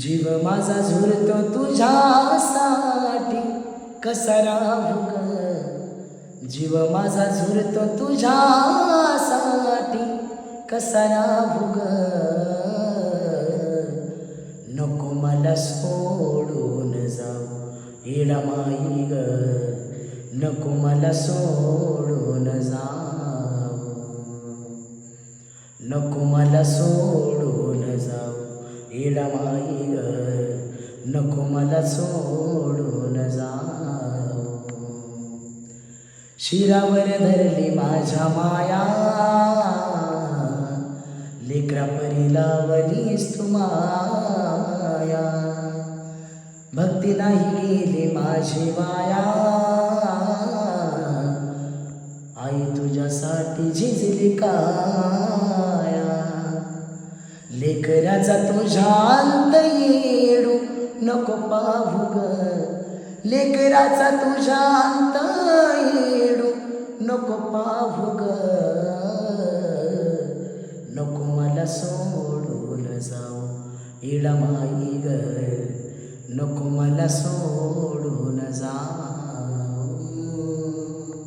जीव माझा झुरतो तुझ्यासाठी कसा राहू ग जीव माझा झुरतो तुझ्यासाठी कसा राहू ग नको मला सोडून जाऊ येडा माई ग. नको मला सोडून जाऊ. नको मला सोडून जाऊ येडा माई नको मला सोडून जाऊ. शिरावर धरली माझ्या माया. लेकरा परी लावलीस तू माया. भक्ती नाही गेली माझी माया. आई तुझ्यासाठी झिजली का? लेकराचा तू शांत येडू नको पाहू ग. लेकराचा तू शांत येडू नको पाहू ग. नको मला सोडून जाऊ इडमाई ग. नको मला सोडून